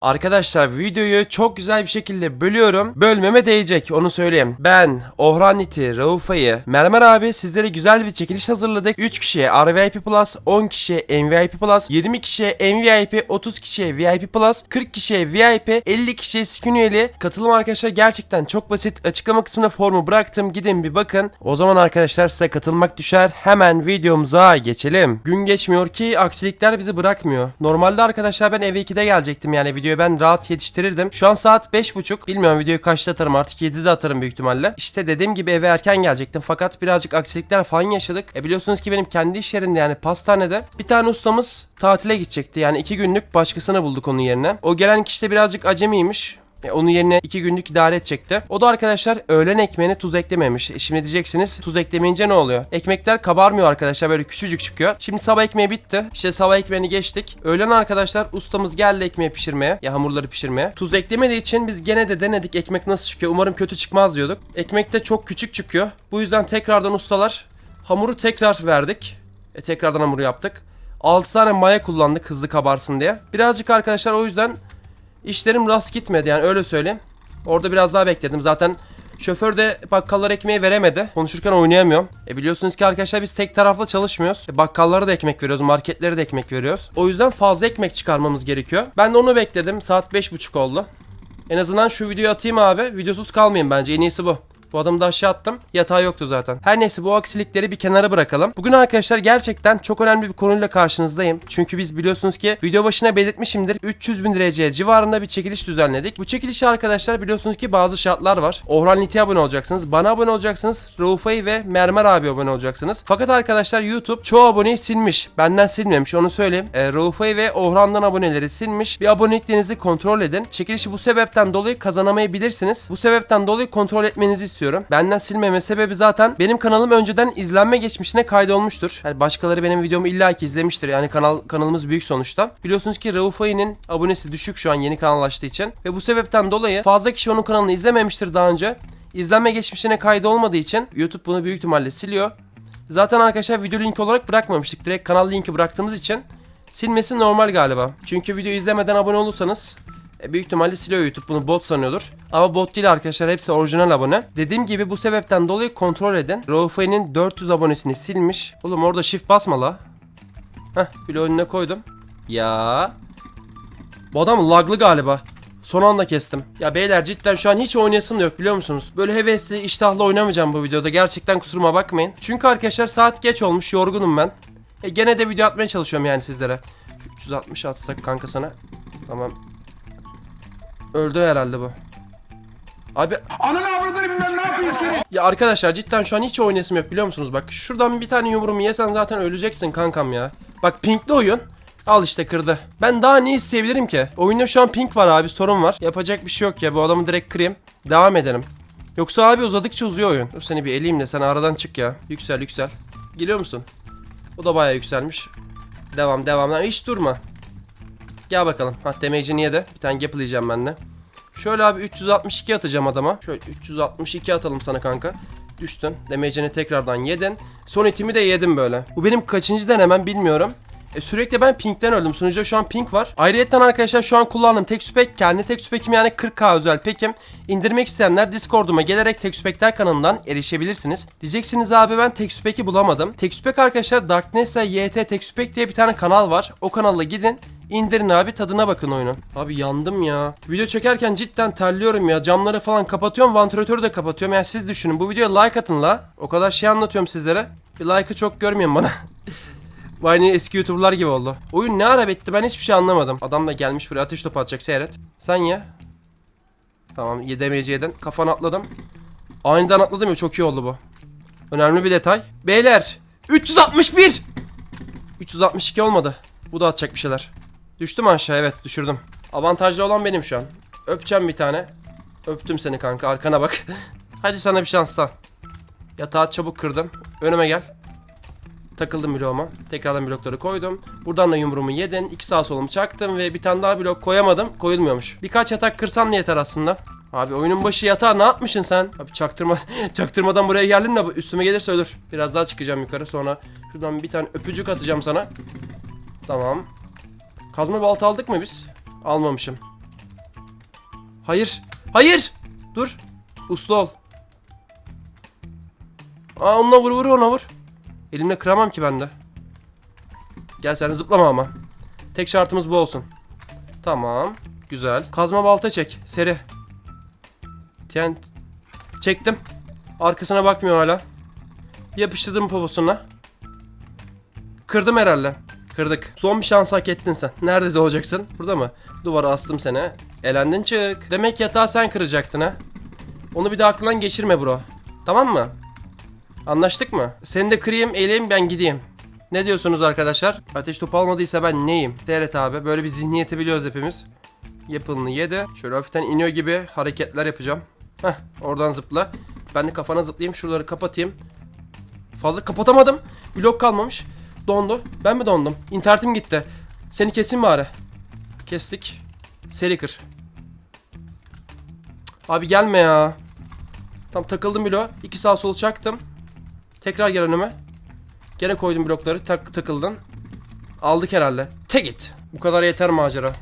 Arkadaşlar videoyu çok güzel bir şekilde bölüyorum. Bölmeme değecek onu söyleyeyim. Ben, Ohran Niti, Raufa'yı, Mermer abi sizlere güzel bir çekiliş hazırladık. 3 kişiye RVIP Plus, 10 kişiye MVP Plus, 20 kişiye MVP, 30 kişiye VIP Plus, 40 kişiye VIP, 50 kişiye skin üyeli. Katılım arkadaşlar gerçekten çok basit. Açıklama kısmına formu bıraktım. Gidin bir bakın. O zaman arkadaşlar size katılmak düşer. Hemen videomuza geçelim. Gün geçmiyor ki aksilikler bizi bırakmıyor. Normalde arkadaşlar ben eve 2'de gelecektim yani videoyu ben rahat yetiştirirdim. Şu an saat 5.30. Bilmiyorum videoyu kaçta atarım artık 7'de atarım büyük ihtimalle. İşte dediğim gibi eve erken gelecektim fakat birazcık aksilikler falan yaşadık. E biliyorsunuz ki benim kendi iş yerimde yani pastanede bir tane ustamız tatile gidecekti. Yani 2 günlük başkasını bulduk onun yerine. O gelen kişi de birazcık acemiymiş. E, onun yerine 2 günlük idare edecekti. O da arkadaşlar öğlen ekmeğine tuz eklememiş. E, şimdi diyeceksiniz tuz eklemeyince ne oluyor? Ekmekler kabarmıyor arkadaşlar böyle küçücük çıkıyor. Şimdi sabah ekmeği bitti. İşte sabah ekmeğini geçtik. Öğlen arkadaşlar ustamız geldi ekmeği pişirmeye. Ya hamurları pişirmeye. Tuz eklemediği için biz gene de denedik ekmek nasıl çıkıyor. Umarım kötü çıkmaz diyorduk. Ekmek de çok küçük çıkıyor. Bu yüzden tekrardan ustalar hamuru tekrar verdik. E, tekrardan hamuru yaptık. 6 tane maya kullandık hızlı kabarsın diye. Birazcık arkadaşlar o yüzden İşlerim rast gitmedi yani öyle söyleyeyim. Orada biraz daha bekledim. Zaten şoför de bakkallara ekmeği veremedi. Konuşurken oynayamıyorum. E biliyorsunuz ki arkadaşlar biz tek taraflı çalışmıyoruz. E bakkallara da ekmek veriyoruz, marketlere de ekmek veriyoruz. O yüzden fazla ekmek çıkarmamız gerekiyor. Ben de onu bekledim. Saat 5.30 oldu. En azından şu videoyu atayım abi. Videosuz kalmayayım bence. En iyisi bu. Bu adamı da aşağı attım. Yatağı yoktu zaten. Her neyse bu aksilikleri bir kenara bırakalım. Bugün arkadaşlar gerçekten çok önemli bir konuyla karşınızdayım. Çünkü biz biliyorsunuz ki video başına belirtmişimdir. 300 bin derece civarında bir çekiliş düzenledik. Bu çekilişe arkadaşlar biliyorsunuz ki bazı şartlar var. Orhan Niti abone olacaksınız. Bana abone olacaksınız. Raufa'yı ve Mermer abi abone olacaksınız. Fakat arkadaşlar YouTube çoğu aboneyi silmiş. Benden silmemiş onu söyleyeyim. E, Raufa'yı ve Orhan'dan aboneleri silmiş. Bir aboneliklerinizi kontrol edin. Çekilişi bu sebepten dolayı kazanamayabilirsiniz. Bu sebepten dolayı kontrol etmenizi istiyorum. Benden silmeme sebebi zaten benim kanalım önceden izlenme geçmişine kaydolmuştur. Yani başkaları benim videomu illaki izlemiştir. Yani kanal kanalımız büyük sonuçta. Biliyorsunuz ki Rauf Ayı'nın abonesi düşük şu an yeni kanal açtığı için. Ve bu sebepten dolayı fazla kişi onun kanalını izlememiştir daha önce. İzlenme geçmişine kaydı olmadığı için YouTube bunu büyük ihtimalle siliyor. Zaten arkadaşlar video linki olarak bırakmamıştık. Direkt kanal linki bıraktığımız için silmesi normal galiba. Çünkü video izlemeden abone olursanız e, büyük ihtimalle siliyor YouTube bunu bot sanıyordur. Ama bot değil arkadaşlar hepsi orijinal abone. Dediğim gibi bu sebepten dolayı kontrol edin. Raufay'ın 400 abonesini silmiş. Oğlum orada shift basma la. Heh bile önüne koydum. Ya. Bu adam laglı galiba. Son anda kestim. Ya beyler cidden şu an hiç oynayasım yok biliyor musunuz? Böyle hevesli, iştahlı oynamayacağım bu videoda. Gerçekten kusuruma bakmayın. Çünkü arkadaşlar saat geç olmuş, yorgunum ben. E gene de video atmaya çalışıyorum yani sizlere. 360 atsak kanka sana. Tamam. Öldü herhalde bu. Abi Ananı avradını bilmem ne yapayım seni. ya arkadaşlar cidden şu an hiç oynayasım yok biliyor musunuz? Bak şuradan bir tane yumruğumu yesen zaten öleceksin kankam ya. Bak pinkli oyun. Al işte kırdı. Ben daha ne isteyebilirim ki? Oyunda şu an pink var abi sorun var. Yapacak bir şey yok ya bu adamı direkt kırayım. Devam edelim. Yoksa abi uzadıkça uzuyor oyun. Dur seni bir eleyim de sen aradan çık ya. Yüksel yüksel. Geliyor musun? O da bayağı yükselmiş. Devam devam. Hiç durma. Gel bakalım. Ha damage'ini yedi. Bir tane gaplayacağım ben de. Şöyle abi 362 atacağım adama. Şöyle 362 atalım sana kanka. Düştün. Damage'ini tekrardan yedin. Son itimi de yedim böyle. Bu benim kaçıncı denemem bilmiyorum. E, sürekli ben pinkten öldüm. Sunucuda şu an pink var. Ayrıca arkadaşlar şu an kullandığım tek spek kendi tek spekim yani 40k özel pekim. İndirmek isteyenler Discord'uma gelerek tek spekler kanalından erişebilirsiniz. Diyeceksiniz abi ben tek speki bulamadım. Tek spek arkadaşlar Darkness'e YT tek spek diye bir tane kanal var. O kanala gidin. İndirin abi tadına bakın oyunun. Abi yandım ya. Video çekerken cidden terliyorum ya. Camları falan kapatıyorum. Vantilatörü de kapatıyorum. Yani siz düşünün. Bu videoya like atın la. O kadar şey anlatıyorum sizlere. Bir like'ı çok görmeyin bana. Aynı eski YouTuber'lar gibi oldu. Oyun ne ara bitti ben hiçbir şey anlamadım. Adam da gelmiş buraya ateş topu atacak seyret. Sen ye. Tamam yedemeyece yedin. Kafana atladım. Aniden atladım ya çok iyi oldu bu. Önemli bir detay. Beyler 361 362 olmadı. Bu da atacak bir şeyler. Düştüm aşağı evet düşürdüm. Avantajlı olan benim şu an. Öpeceğim bir tane. Öptüm seni kanka arkana bak. Hadi sana bir şans daha. Yatağı çabuk kırdım. Önüme gel. Takıldım bloğuma. Tekrardan blokları koydum. Buradan da yumruğumu yedin. İki sağ solumu çaktım ve bir tane daha blok koyamadım. Koyulmuyormuş. Birkaç yatak kırsam yeter aslında. Abi oyunun başı yatağı ne yapmışsın sen? Abi çaktırma çaktırmadan buraya geldin de üstüme gelirse ölür. Biraz daha çıkacağım yukarı sonra şuradan bir tane öpücük atacağım sana. Tamam. Kazma balta aldık mı biz? Almamışım. Hayır. Hayır. Dur. Uslu ol. Aa onunla vur vur ona vur. Elimle kıramam ki ben de. Gel sen zıplama ama. Tek şartımız bu olsun. Tamam. Güzel. Kazma balta çek. Seri. Tien... Çektim. Arkasına bakmıyor hala. Yapıştırdım poposuna. Kırdım herhalde. Kırdık. Son bir şans hak ettin sen. Nerede doğacaksın? Burada mı? Duvara astım seni. Elendin çık. Demek yatağı sen kıracaktın ha. Onu bir de aklından geçirme bro. Tamam mı? Anlaştık mı? Seni de kırayım, eğileyim ben gideyim. Ne diyorsunuz arkadaşlar? Ateş topu almadıysa ben neyim? Seyret abi. Böyle bir zihniyeti biliyoruz hepimiz. Yapılını yedi. Şöyle hafiften iniyor gibi hareketler yapacağım. Heh oradan zıpla. Ben de kafana zıplayayım. Şuraları kapatayım. Fazla kapatamadım. Blok kalmamış. Dondu. Ben mi dondum? İnternetim gitti. Seni kesin bari. Kestik. Seri kır. Abi gelme ya. Tam takıldım bloğa. İki sağ sol çaktım. Tekrar gel önüme. Gene koydum blokları. Tak takıldın. Aldık herhalde. Tek it. Bu kadar yeter macera.